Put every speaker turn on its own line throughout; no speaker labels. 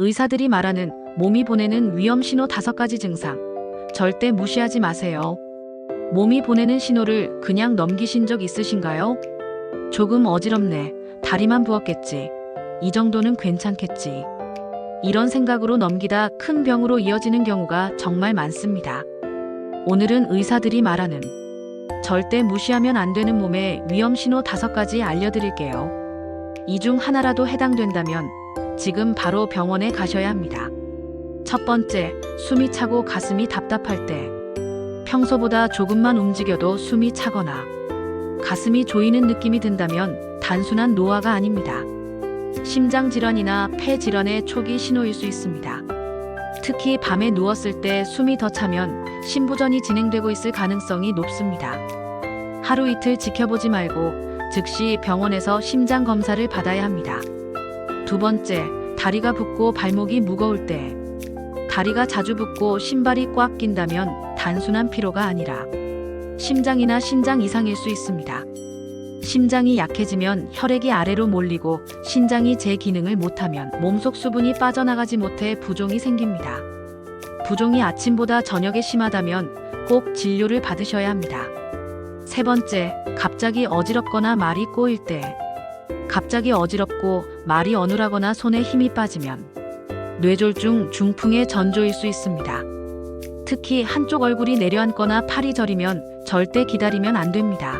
의사들이 말하는 몸이 보내는 위험 신호 다섯 가지 증상. 절대 무시하지 마세요. 몸이 보내는 신호를 그냥 넘기신 적 있으신가요? 조금 어지럽네. 다리만 부었겠지. 이 정도는 괜찮겠지. 이런 생각으로 넘기다 큰 병으로 이어지는 경우가 정말 많습니다. 오늘은 의사들이 말하는 절대 무시하면 안 되는 몸의 위험 신호 다섯 가지 알려드릴게요. 이 중 하나라도 해당된다면 지금 바로 병원에 가셔야 합니다. 첫 번째, 숨이 차고 가슴이 답답할 때. 평소보다 조금만 움직여도 숨이 차거나 가슴이 조이는 느낌이 든다면 단순한 노화가 아닙니다. 심장 질환이나 폐 질환의 초기 신호일 수 있습니다. 특히 밤에 누웠을 때 숨이 더 차면 심부전이 진행되고 있을 가능성이 높습니다. 하루 이틀 지켜보지 말고 즉시 병원에서 심장 검사를 받아야 합니다. 두 번째, 다리가 붓고 발목이 무거울 때. 다리가 자주 붓고 신발이 꽉 낀다면 단순한 피로가 아니라 심장이나 신장 이상일 수 있습니다. 심장이 약해지면 혈액이 아래로 몰리고 신장이 제 기능을 못하면 몸속 수분이 빠져나가지 못해 부종이 생깁니다. 부종이 아침보다 저녁에 심하다면 꼭 진료를 받으셔야 합니다. 세 번째, 갑자기 어지럽거나 말이 꼬일 때. 갑자기 어지럽고 말이 어눌하거나 손에 힘이 빠지면 뇌졸중 중풍의 전조일 수 있습니다. 특히 한쪽 얼굴이 내려앉거나 팔이 저리면 절대 기다리면 안 됩니다.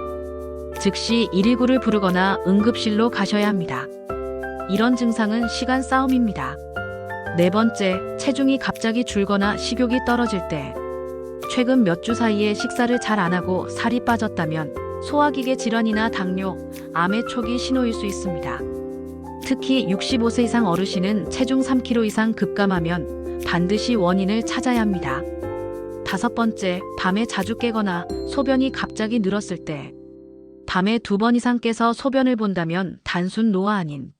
즉시 119를 부르거나 응급실로 가셔야 합니다. 이런 증상은 시간 싸움입니다. 네 번째, 체중이 갑자기 줄거나 식욕이 떨어질 때. 최근 몇 주 사이에 식사를 잘 안 하고 살이 빠졌다면 소화기계 질환이나 당뇨, 암의 초기 신호일 수 있습니다. 특히 65세 이상 어르신은 체중 3kg 이상 급감하면 반드시 원인을 찾아야 합니다. 다섯 번째, 밤에 자주 깨거나 소변이 갑자기 늘었을 때. 밤에 두 번 이상 깨서 소변을 본다면 단순 노화 아닌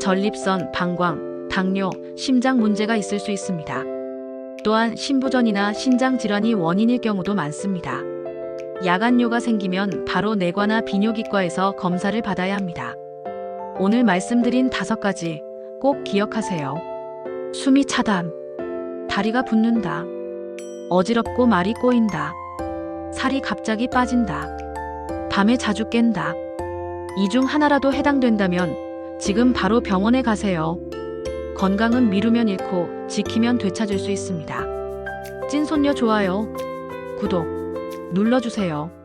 전립선, 방광, 당뇨, 심장 문제가 있을 수 있습니다. 또한 신부전이나 신장 질환이 원인일 경우도 많습니다. 야간뇨가 생기면 바로 내과나 비뇨기과에서 검사를 받아야 합니다. 오늘 말씀드린 다섯 가지 꼭 기억하세요. 숨이 차담, 다리가 붓는다, 어지럽고 말이 꼬인다, 살이 갑자기 빠진다, 밤에 자주 깬다. 이 중 하나라도 해당된다면 지금 바로 병원에 가세요. 건강은 미루면 잃고 지키면 되찾을 수 있습니다. 찐손녀 좋아요, 구독 눌러주세요.